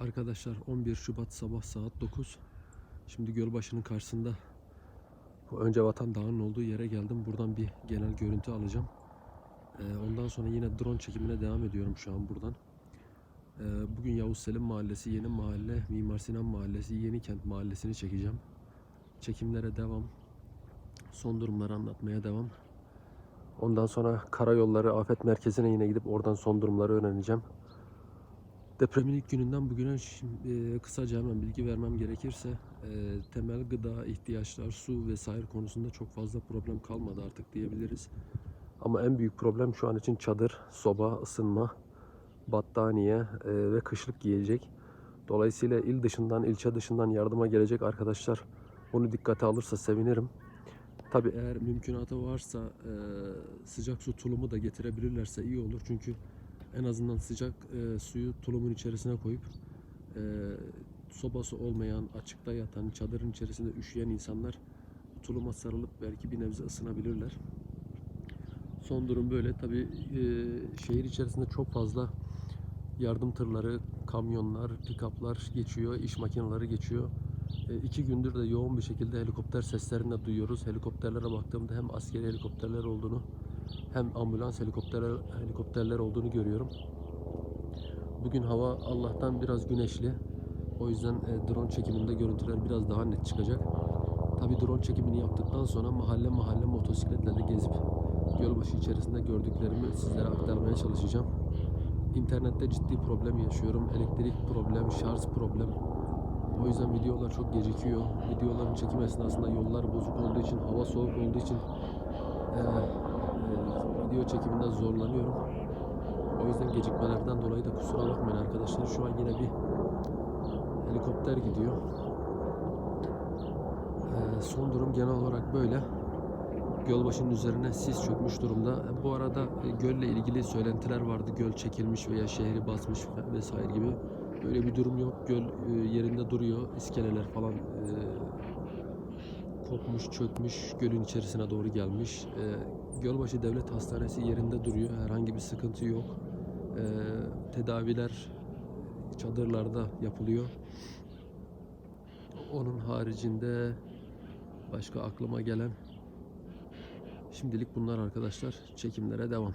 Arkadaşlar 11 Şubat sabah saat 9. Şimdi Gölbaşı'nın karşısında önce Vatan Dağı'nın olduğu yere geldim. Buradan bir genel görüntü alacağım. Ee, ondan sonra yine drone çekimine devam ediyorum şu an buradan. Ee, bugün Yavuz Selim Mahallesi, Yeni Mahalle, Mimar Sinan Mahallesi, Yeni Kent Mahallesi'ni çekeceğim. Çekimlere devam. Son durumları anlatmaya devam. Ondan sonra Karayolları Afet Merkezi'ne yine gidip oradan son durumları öğreneceğim. Depremin ilk gününden bugüne şimdi, e, kısaca hemen bilgi vermem gerekirse e, temel gıda ihtiyaçlar, su vesaire konusunda çok fazla problem kalmadı artık diyebiliriz. Ama en büyük problem şu an için çadır, soba, ısınma, battaniye e, ve kışlık giyecek. Dolayısıyla il dışından, ilçe dışından yardıma gelecek arkadaşlar bunu dikkate alırsa sevinirim. Tabi eğer mümkünatı varsa e, sıcak su tulumu da getirebilirlerse iyi olur. Çünkü en azından sıcak e, suyu tulumun içerisine koyup e, sobası olmayan, açıkta yatan, çadırın içerisinde üşüyen insanlar tuluma sarılıp belki bir nebze ısınabilirler. Son durum böyle. Tabi e, şehir içerisinde çok fazla yardım tırları, kamyonlar, pick-up'lar geçiyor, iş makineleri geçiyor. E, iki gündür de yoğun bir şekilde helikopter seslerini de duyuyoruz. Helikopterlere baktığımda hem askeri helikopterler olduğunu hem ambulans helikopterler, helikopterler olduğunu görüyorum. Bugün hava Allah'tan biraz güneşli. O yüzden e, drone çekiminde görüntüler biraz daha net çıkacak. Tabi drone çekimini yaptıktan sonra mahalle mahalle motosikletle de gezip Gölbaşı içerisinde gördüklerimi sizlere aktarmaya çalışacağım. İnternette ciddi problem yaşıyorum. Elektrik problem, şarj problem. O yüzden videolar çok gecikiyor. Videoların çekim esnasında yollar bozuk olduğu için, hava soğuk olduğu için e, video çekiminde zorlanıyorum. O yüzden gecikmelerden dolayı da kusura bakmayın arkadaşlar. Şu an yine bir helikopter gidiyor. E, son durum genel olarak böyle. Gölbaşı'nın üzerine sis çökmüş durumda. E, Bu arada e, gölle ilgili söylentiler vardı. Göl çekilmiş veya şehri basmış vesaire gibi. Böyle bir durum yok. Göl e, yerinde duruyor. İskeleler falan kopmuş, çökmüş, gölün içerisine doğru gelmiş. E, Gölbaşı Devlet Hastanesi yerinde duruyor. Herhangi bir sıkıntı yok. E, tedaviler çadırlarda yapılıyor. Onun haricinde başka aklıma gelen şimdilik bunlar arkadaşlar. Çekimlere devam.